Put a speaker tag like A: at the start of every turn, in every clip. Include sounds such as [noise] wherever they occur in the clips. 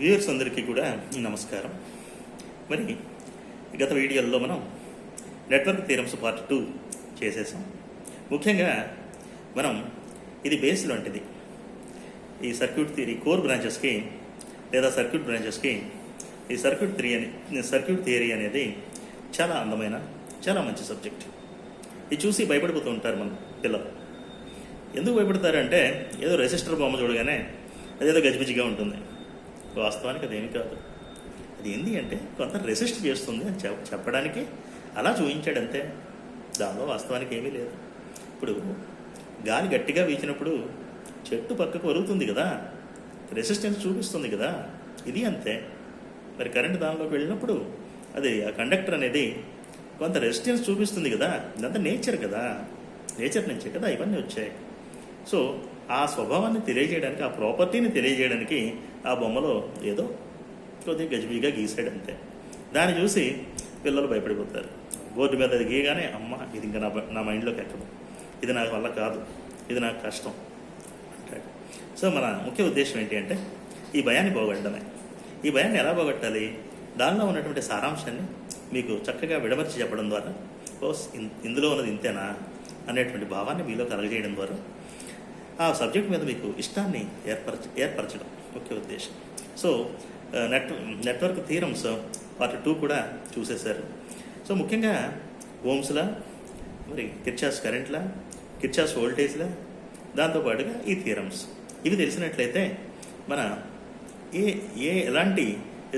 A: Viewers అందరికీ కూడా నమస్కారం. మరి గత వీడియోల్లో మనం నెట్వర్క్ థీరమ్స్ పార్ట్ టూ చేసేసాం. ముఖ్యంగా మనం ఇది బేస్ లాంటిది ఈ సర్క్యూట్ థియరీ కోర్ బ్రాంచెస్కి లేదా సర్క్యూట్ బ్రాంచెస్కి ఈ సర్క్యూట్ థియరీ అని సర్క్యూట్ థియరీ అనేది చాలా అందమైన చాలా మంచి సబ్జెక్ట్. ఇది చూసి భయపడిపోతూ ఉంటారు మన పిల్లలు. ఎందుకు భయపడతారంటే ఏదో రెసిస్టర్ బొమ్మ చూడగానే అదేదో గజిబిజిగా ఉంటుంది. వాస్తవానికి అదేమి కాదు. అది ఏంది అంటే కొంత రెసిస్ట్ చేస్తుంది అని చెప్పడానికి అలా చూపించాడు అంతే దానిలో వాస్తవానికి ఏమీ లేదు. ఇప్పుడు గాలి గట్టిగా వీచినప్పుడు చెట్టు పక్కకు వరుగుతుంది కదా. రెసిస్టెన్స్ చూపిస్తుంది కదా. ఇది అంతే. మరి కరెంట్ దానిలోకి వెళ్ళినప్పుడు అది ఆ కండక్టర్ అనేది కొంత రెసిస్టెన్స్ చూపిస్తుంది కదా. ఇదంతా నేచర్ కదా. నేచర్ నుంచే కదా ఇవన్నీ వచ్చాయి. సో ఆ స్వభావాన్ని తెలియజేయడానికి ఆ ప్రాపర్టీని తెలియజేయడానికి ఆ బొమ్మలో ఏదో కొద్దిగా గజిబిజిగా గీసాడు అంతే దాన్ని చూసి పిల్లలు భయపడిపోతారు. బోర్డు మీద అది గీయగానే అమ్మ ఇది ఇంకా నా నా మైండ్లోకి ఎక్కదు. ఇది నాకు వల్ల కాదు. ఇది నాకు కష్టం. అంటాడు. సో మన ముఖ్య ఉద్దేశం ఏంటి అంటే ఈ భయాన్ని పోగొట్టడమే. ఈ భయాన్ని ఎలా పోగొట్టాలి? దానిలో ఉన్నటువంటి సారాంశాన్ని మీకు చక్కగా విడమర్చి చెప్పడం ద్వారా ఓ ఇందులో ఉన్నది ఇంతేనా? అనేటువంటి భావాన్ని మీలో కలగజేయడం ద్వారా ఆ సబ్జెక్ట్ మీద మీకు ఇష్టాన్ని ఏర్పరచ ఏర్పరచడం. ముఖ్య ఉద్దేశం. So net network theorems part two కూడా చూసేశారు. సో ముఖ్యంగా ఓమ్స్లా మరి కిర్చాస్ కరెంట్లా కిర్చాస్ వోల్టేజ్లా దాంతోపాటుగా ఈ థీరమ్స్. ఇవి తెలిసినట్లయితే మన ఏ ఏ ఎలాంటి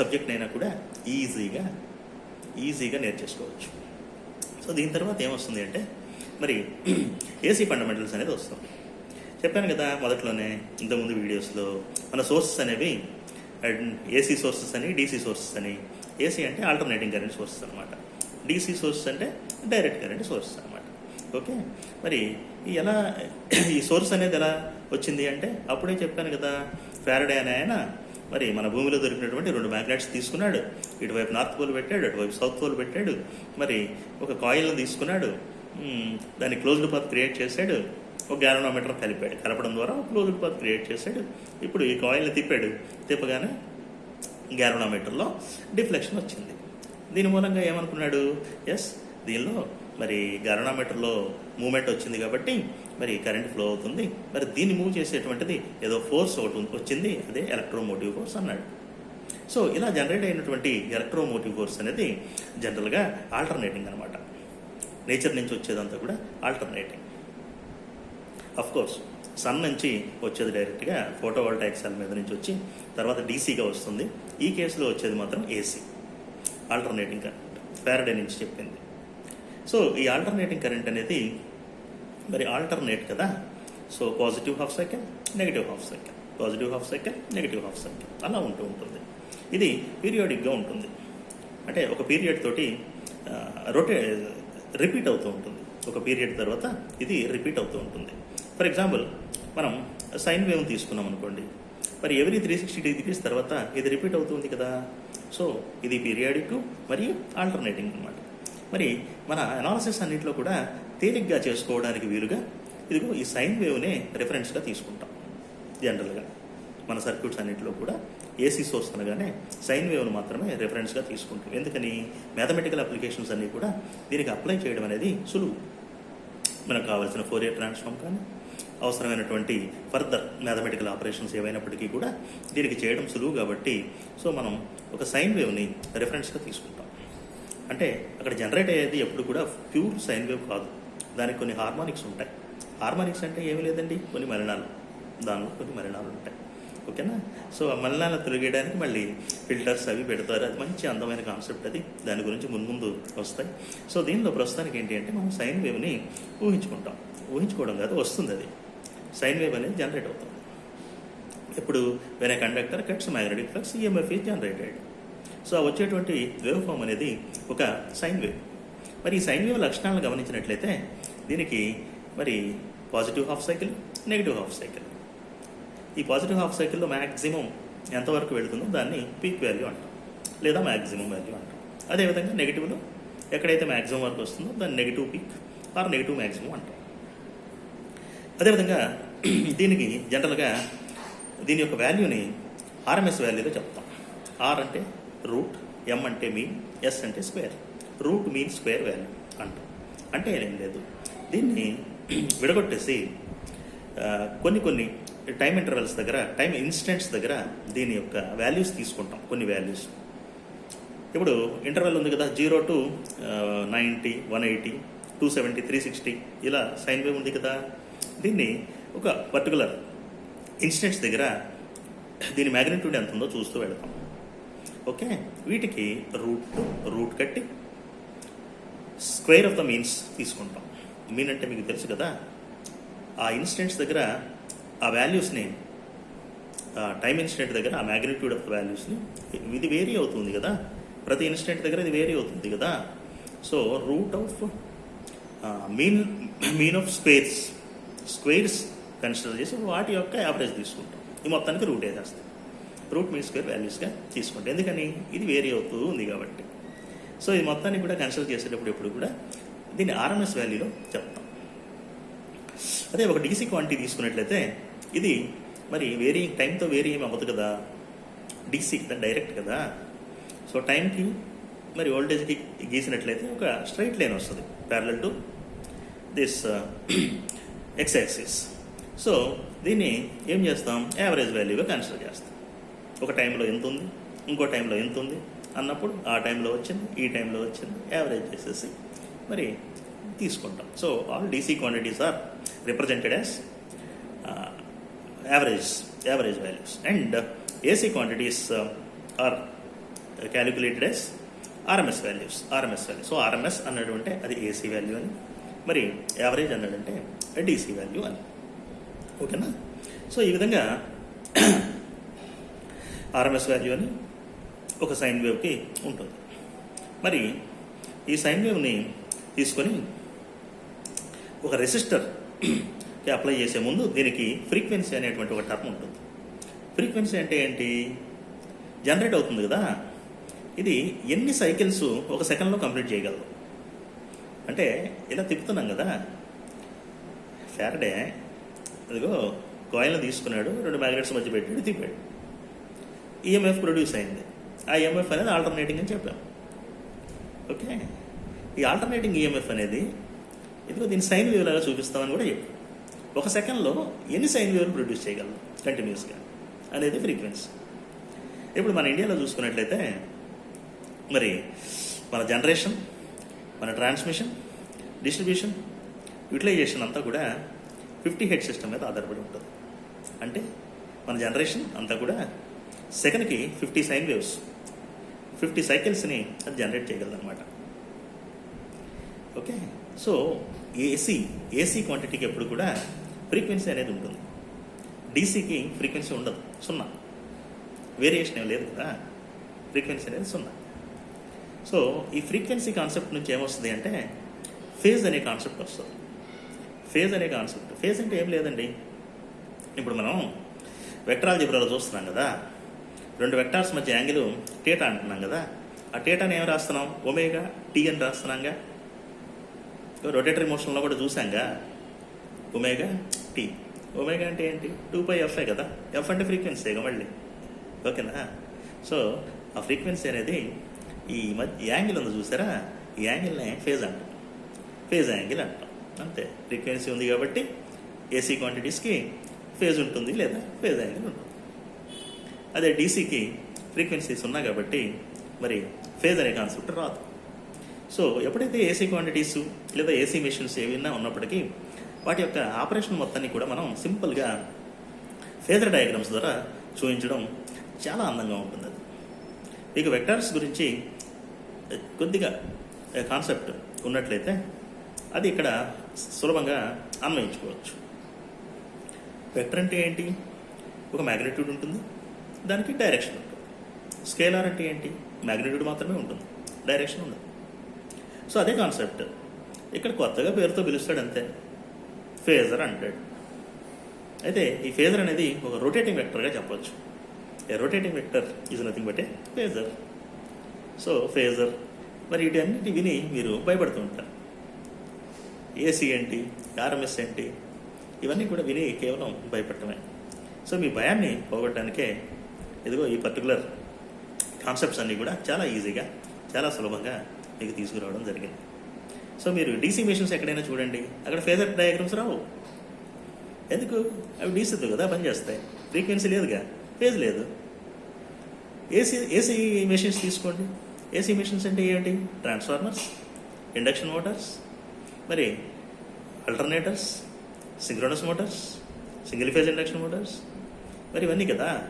A: సబ్జెక్ట్ అయినా కూడా ఈజీగా ఈజీగా నేర్చేసుకోవచ్చు సో దీని తర్వాత ఏమొస్తుంది అంటే మరి [clears throat] ఏసీ ఫండమెంటల్స్ అనేది వస్తుంది. చెప్పాను కదా మొదట్లోనే ఇంతకుముందు వీడియోస్లో మన సోర్సెస్ అనేవి ఏసీ సోర్సెస్ అని డీసీ సోర్సెస్ అని. ఏసీ అంటే ఆల్టర్నేటింగ్ కరెంట్ సోర్సెస్ అనమాట డీసీ సోర్సెస్ అంటే డైరెక్ట్ కరెంట్ సోర్సెస్ అనమాట ఓకే? మరి ఈ ఎలా ఈ సోర్స్ అనేది ఎలా వచ్చింది అంటే అప్పుడే చెప్పాను కదా ఫ్యారడే అనే ఆయన మరి మన భూమిలో దొరికినటువంటి రెండు మ్యాగ్నెట్స్ తీసుకున్నాడు. ఇటువైపు నార్త్ పోల్ పెట్టాడు అటువైపు సౌత్ పోల్ పెట్టాడు. మరి ఒక కాయిల్ని తీసుకున్నాడు. దాన్ని క్లోజ్డ్ పాత్ క్రియేట్ చేశాడు. ఒక గ్యాలనోమీటర్ కలిపాడు. కలపడం ద్వారా క్లోజ్డ్ పాత్ క్రియేట్ చేశాడు. ఇప్పుడు ఈ కాయిల్ని తిప్పాడు. తిప్పగానే గ్యాలనోమీటర్లో డిఫ్లెక్షన్ వచ్చింది. దీని మూలంగా ఏమనుకున్నాడు? ఎస్ దీనిలో మరి గరణామీటర్లో మూమెంట్ వచ్చింది కాబట్టి మరి కరెంట్ ఫ్లో అవుతుంది. మరి దీన్ని మూవ్ చేసేటువంటిది ఏదో ఫోర్స్ ఒకటి వచ్చింది. అదే ఎలక్ట్రోమోటివ్ ఫోర్స్ అన్నాడు. సో ఇలా జనరేట్ అయినటువంటి ఎలక్ట్రోమోటివ్ ఫోర్స్ అనేది జనరల్గా ఆల్టర్నేటింగ్ అనమాట నేచర్ నుంచి వచ్చేదంతా కూడా ఆల్టర్నేటింగ్ కోర్స్ సన్ నుంచి వచ్చేది డైరెక్ట్గా ఫోటోవాల్టాయిక్ సెల్ మీద నుంచి వచ్చి తర్వాత డీసీగా వస్తుంది. ఈ కేసులో వచ్చేది మాత్రం ఏసీ ఆల్టర్నేటింగ్ కరెంట్ ప్యారడే నుంచి చెప్పింది. సో ఈ ఆల్టర్నేటింగ్ కరెంట్ అనేది మరి ఆల్టర్నేట్ కదా. So positive half second negative half second positive half second negative half second అలా ఉంటూ ఉంటుంది. ఇది పీరియాడిక్గా ఉంటుంది. అంటే ఒక పీరియడ్ తోటి రొటే రిపీట్ అవుతూ ఉంటుంది. ఒక పీరియడ్ తర్వాత ఇది రిపీట్ అవుతూ ఉంటుంది. ఫర్ ఎగ్జాంపుల్ మనం సైన్ వేవ్ తీసుకున్నాం అనుకోండి. మరి ఎవరీ త్రీ సిక్స్టీ డిగ్రీస్ తర్వాత ఇది రిపీట్ అవుతుంది కదా? సో ఇది పీరియాడిక్ మరియు ఆల్టర్నేటింగ్ అన్నమాట. మరి మన అనాలసిస్ అన్నింటిలో కూడా తేలిగ్గా చేసుకోవడానికి వీలుగా ఇదిగో ఈ సైన్ వేవ్నే రెఫరెన్స్గా తీసుకుంటాం. జనరల్గా మన సర్క్యూట్స్ అన్నింటిలో కూడా ఏసీ సోర్స్ అనగానే సైన్ వేవ్ను మాత్రమే రెఫరెన్స్గా తీసుకుంటాం. ఎందుకని? మ్యాథమెటికల్ అప్లికేషన్స్ అన్నీ కూడా దీనికి అప్లై చేయడం అనేది సులువు. మనకు కావాల్సిన ఫోరియర్ ట్రాన్స్ఫామ్ కానీ అవసరమైనటువంటి ఫర్దర్ మ్యాథమెటికల్ ఆపరేషన్స్ ఏవైనప్పటికీ కూడా దీనికి చేయడం సులువు కాబట్టి సో మనం ఒక సైన్ వేవ్ని రెఫరెన్స్గా తీసుకుంటాం. అంటే అక్కడ జనరేట్ అయ్యేది ఎప్పుడు కూడా ప్యూర్ సైన్ వేవ్ కాదు. దానికి కొన్ని హార్మోనిక్స్ ఉంటాయి. హార్మోనిక్స్ అంటే ఏమి లేదండి కొన్ని మలినాలు. దానిలో కొన్ని మలినాలు ఉంటాయి. ఓకేనా? సో ఆ మలినాలను తిరిగేయడానికి మళ్ళీ ఫిల్టర్స్ అవి పెడతారు. అది మంచి అందమైన కాన్సెప్ట్ అది. దాని గురించి మున్ముందు వస్తాయి. సో దీనిలో ప్రస్తుతానికి ఏంటి అంటే మనం సైన్ వేవ్ని ఊహించుకుంటాం. ఊహించుకోవడం కాదు వస్తుంది అది. సైన్ వేవ్ అనేది జనరేట్ అవుతుంది. ఇప్పుడు వేరే conductor cuts magnetic flux EMF is generated so వచ్చేటువంటి వేవ్ ఫామ్ అనేది ఒక సైన్ వేవ్. మరి ఈ సైన్ వేవ్ లక్షణాలను గమనించినట్లయితే దీనికి మరి positive half cycle negative half cycle ఈ పాజిటివ్ హాఫ్ సైకిల్లో మ్యాక్సిమం ఎంతవరకు వెళుతుందో దాన్ని పీక్ వాల్యూ అంటాం. లేదా మ్యాక్సిమం వాల్యూ అంటాం. అదేవిధంగా నెగిటివ్లో ఎక్కడైతే మ్యాక్సిమం వరకు వస్తుందో దాన్ని negative peak or negative maximum అంటాం. అదేవిధంగా [clears throat] దీనికి జనరల్గా దీని యొక్క వాల్యూని ఆర్ఎంఎస్ వాల్యూలో చెప్తాం. ఆర్ అంటే రూట్ ఎం అంటే మీన్ ఎస్ అంటే square. Root mean square value అంటాం. అంటే ఏం లేదు. దీన్ని [clears throat] విడగొట్టేసి కొన్ని కొన్ని టైం ఇంటర్వెల్స్ దగ్గర టైం ఇన్స్టెంట్స్ దగ్గర దీని యొక్క వాల్యూస్ తీసుకుంటాం. కొన్ని వాల్యూస్. ఇప్పుడు ఇంటర్వెల్ ఉంది కదా zero to ninety one eighty two seventy three sixty ఇలా సైన్ వేవ్ ఉంది కదా. దీన్ని ఒక పర్టికులర్ ఇన్సిడెంట్స్ దగ్గర దీని మ్యాగ్నిట్యూడ్ ఎంత ఉందో చూస్తూ వెళ్తాం. ఓకే వీటికి రూట్ రూట్ కట్టి స్క్వేర్ ఆఫ్ ద మీన్స్ తీసుకుంటాం. మీన్ అంటే మీకు తెలుసు కదా? ఆ ఇన్స్టెంట్స్ దగ్గర ఆ వాల్యూస్ని టైం ఇన్స్టెంట్ దగ్గర ఆ మ్యాగ్నిట్యూడ్ ఆఫ్ ద వాల్యూస్ని ఇది వేరీ అవుతుంది కదా? ప్రతి ఇన్స్టెంట్ దగ్గర ఇది వేరీ అవుతుంది కదా? So root of mean mean of squares squares consider చేసి వాటి యొక్క యావరేజ్ తీసుకుంటాం. ఈ మొత్తానికి రూట్ వేసేస్తాం. రూట్ మీన్ స్క్వేర్ వాల్యూస్గా తీసుకుంటాం. ఎందుకని? ఇది వేరీ అవుతూ ఉంది కాబట్టి. సో ఈ మొత్తాన్ని కూడా కన్సిడర్ చేసేటప్పుడు ఎప్పుడు కూడా దీన్ని ఆర్ఎంఎస్ వాల్యూలో చెప్తాం. అదే ఒక డీసీ క్వాంటిటీ తీసుకున్నట్లయితే ఇది మరి వేరియింగ్ టైంతో వేరీ ఏమి అవ్వదు కదా. డీసీ కదా డైరెక్ట్ కదా. సో టైంకి మరి ఓల్టేజ్కి గీసినట్లయితే ఒక స్ట్రైట్ లైన్ వస్తుంది. Parallel to this X axis so దీన్ని ఏం చేస్తాం? యావరేజ్ వాల్యూగా కన్సిడర్ చేస్తాం. ఒక టైంలో ఎంత ఉంది? ఇంకో టైంలో ఎంత ఉంది? అన్నప్పుడు ఆ టైంలో వచ్చింది ఈ టైంలో వచ్చింది యావరేజ్ చేసేసి మరి తీసుకుంటాం. So all DC quantities are represented as average average values and AC quantities are calculated as RMS values RMS value so RMS అన్నటువంటి అది ఏసీ వాల్యూ అని మరి యావరేజ్ అన్నాడంటే డీసీ వాల్యూ అని. ఓకేనా? సో ఈ విధంగా [clears throat] ఆర్ఎంఎస్ వాల్యూ అని ఒక సైన్ వేవ్కి ఉంటుంది. మరి ఈ సైన్ వేవ్ని తీసుకొని ఒక రెసిస్టర్కి అప్లై చేసే ముందు దీనికి ఫ్రీక్వెన్సీ అనేటువంటి ఒక టర్మ్ ఉంటుంది. ఫ్రీక్వెన్సీ అంటే ఏంటి? జనరేట్ అవుతుంది కదా. ఇది ఎన్ని సైకిల్స్ ఒక సెకండ్లో కంప్లీట్ చేయగలదు అంటే ఇలా తిప్పుతున్నాం కదా. ఫ్యారడే అదిగో కాయిల్ని తీసుకున్నాడు రెండు మ్యాగ్నెట్స్ మధ్య పెట్టాడు తిప్పాడు. ఈఎంఎఫ్ ప్రొడ్యూస్ అయింది. ఆ ఈఎంఎఫ్ అనేది ఆల్టర్నేటింగ్ అని చెప్పాం. ఓకే ఈ ఆల్టర్నేటింగ్ ఈఎంఎఫ్ అనేది ఇదిగో దీని సైన్ వేవ్ లాగా చూపిస్తామని కూడా చెప్పాం. ఒక సెకండ్లో ఎన్ని సైన్ వేవ్లు ప్రొడ్యూస్ చేయగలరు కంటిన్యూస్గా అనేది ఫ్రీక్వెన్సీ ఇప్పుడు మన ఇండియాలో చూసుకున్నట్లయితే మరి మన జనరేషన్ మన ట్రాన్స్మిషన్ డిస్ట్రిబ్యూషన్ యూటిలైజేషన్ అంతా కూడా ఫిఫ్టీ హెడ్ సిస్టమ్ మీద ఆధారపడి ఉంటుంది. అంటే మన జనరేషన్ అంతా కూడా సెకండ్కి ఫిఫ్టీ సైన్ వేవ్స్ ఫిఫ్టీ సైకిల్స్ని అది జనరేట్ చేయగలదన్నమాట. ఓకే సో ఏసీ ఏసీ క్వాంటిటీకి ఎప్పుడు కూడా ఫ్రీక్వెన్సీ అనేది ఉంటుంది. డీసీకి ఫ్రీక్వెన్సీ ఉండదు. సున్నా. వేరియేషన్ ఏం లేదు కదా. ఫ్రీక్వెన్సీ అనేది సున్నా. సో ఈ ఫ్రీక్వెన్సీ కాన్సెప్ట్ నుంచి ఏమొస్తుంది అంటే ఫేజ్ అనే కాన్సెప్ట్ వస్తుంది. ఫేజ్ అనే కాన్సెప్ట్ ఫేజ్ అంటే ఏం లేదండి. ఇప్పుడు మనం వెక్టరాల జిబ్రాలో చూస్తున్నాం కదా. రెండు వెక్టార్స్ మధ్య యాంగిల్ టేటా అంటున్నాం కదా. ఆ టేటాని ఏం రాస్తున్నాం? ఒమేగా టీ అని రాస్తున్నాంగా. రొటేటరీ మోషన్లో కూడా చూసాంగా ఒమేగా టీ ఒమేగా అంటే ఏంటి? టూ పై ఎఫ్ఏ కదా. ఎఫ్ అంటే ఫ్రీక్వెన్సీ మళ్ళీ. ఓకేనా? సో ఆ ఫ్రీక్వెన్సీ అనేది ఈ మధ్య యాంగిల్ ఉంది చూసారా? ఈ యాంగిల్నే ఫేజ్ అంటాం. ఫేజ్ యాంగిల్ అంటాం. అంతే. ఫ్రీక్వెన్సీ ఉంది కాబట్టి ఏసీ క్వాంటిటీస్కి ఫేజ్ ఉంటుంది లేదా ఫేజ్ యాంగిల్ ఉంటుంది. అదే డీసీకి ఫ్రీక్వెన్సీస్ ఉన్నా కాబట్టి మరి ఫేజ్ అనే కాన్సెప్ట్ రాదు. సో ఎప్పుడైతే ఏసీ క్వాంటిటీస్ లేదా ఏసీ మిషన్స్ ఏవైనా ఉన్నప్పటికీ వాటి యొక్క ఆపరేషన్ మొత్తాన్ని కూడా మనం సింపుల్గా ఫేజర్ డయాగ్రామ్స్ ద్వారా చూపించడం చాలా అందంగా ఉంటుంది అది. ఇక వెక్టార్స్ గురించి కొద్దిగా కాన్సెప్ట్ ఉన్నట్లయితే అది ఇక్కడ సులభంగా అన్వయించుకోవచ్చు. వెక్టర్ అంటే ఏంటి? ఒక మ్యాగ్నిట్యూడ్ ఉంటుంది. దానికి డైరెక్షన్ ఉంటుంది. స్కేలార్ అంటే ఏంటి? మ్యాగ్నిట్యూడ్ మాత్రమే ఉంటుంది. డైరెక్షన్ ఉండదు. సో అదే కాన్సెప్ట్ ఇక్కడ కొత్తగా పేరుతో పిలుస్తాడు అంతే. ఫేజర్ అంటాడు అయితే ఈ ఫేజర్ అనేది ఒక రొటేటింగ్ వెక్టర్గా చెప్పవచ్చు. A rotating vector is nothing but a phasor so phasor. మరి వీటన్నిటి విని మీరు భయపడుతూ ఉంటారు. ఏసీ ఏంటి ఆర్ఎంఎస్ ఏంటి ఇవన్నీ కూడా విని కేవలం భయపడటమే. సో మీ భయాన్ని పోగొట్టడానికే ఇదిగో ఈ పర్టికులర్ కాన్సెప్ట్స్ అన్నీ కూడా చాలా ఈజీగా చాలా సులభంగా మీకు తీసుకురావడం జరిగింది. సో మీరు డీసీ మెషిన్స్ ఎక్కడైనా చూడండి. అక్కడ ఫేజర్ డయాగ్రామ్స్ రావు. ఎందుకు? అవి డీసీతో కదా పనిచేస్తాయి ఫ్రీక్వెన్సీ లేదుగా ఫేజ్ లేదు. ఏసీ ఏసీ మెషిన్స్ తీసుకోండి. ఏసీ మిషన్స్ అంటే ఏంటి? ట్రాన్స్ఫార్మర్స్ ఇండక్షన్ మోటార్స్ మరి alternators synchronous motors single phase induction motors మరి ఇవన్నీ కదా?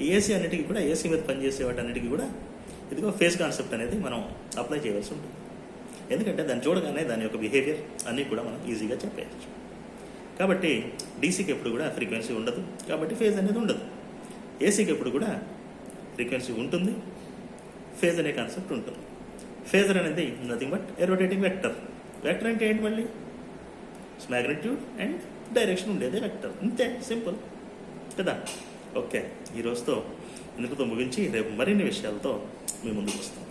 A: ఏసీ అన్నిటికీ కూడా ఏసీ మీద పనిచేసే వాటి అన్నిటికీ కూడా ఇదిగో ఫేస్ కాన్సెప్ట్ అనేది మనం అప్లై చేయవలసి ఉంటుంది. ఎందుకంటే దాన్ని చూడగానే దాని యొక్క బిహేవియర్ అన్నీ కూడా మనం ఈజీగా చెప్పేయచ్చు. కాబట్టి డీసీకి ఎప్పుడు కూడా ఫ్రీక్వెన్సీ ఉండదు. కాబట్టి ఫేజ్ అనేది ఉండదు. ఏసీకి ఎప్పుడు కూడా ఫ్రీక్వెన్సీ ఉంటుంది. ఫేజ్ అనే కాన్సెప్ట్ ఉంటుంది. ఫేజర్ అనేది nothing but a vector vector అంటే ఏంటి మళ్ళీ? మ్యాగ్నిట్యూడ్ అండ్ డైరెక్షన్ ఉండేది వెక్టర్ అంతే సింపుల్ కదా? ఓకే ఈ రోజుతో ఇందుకుతో ముగించి రేపు మరిన్ని విషయాలతో మీ ముందుకు వస్తాం.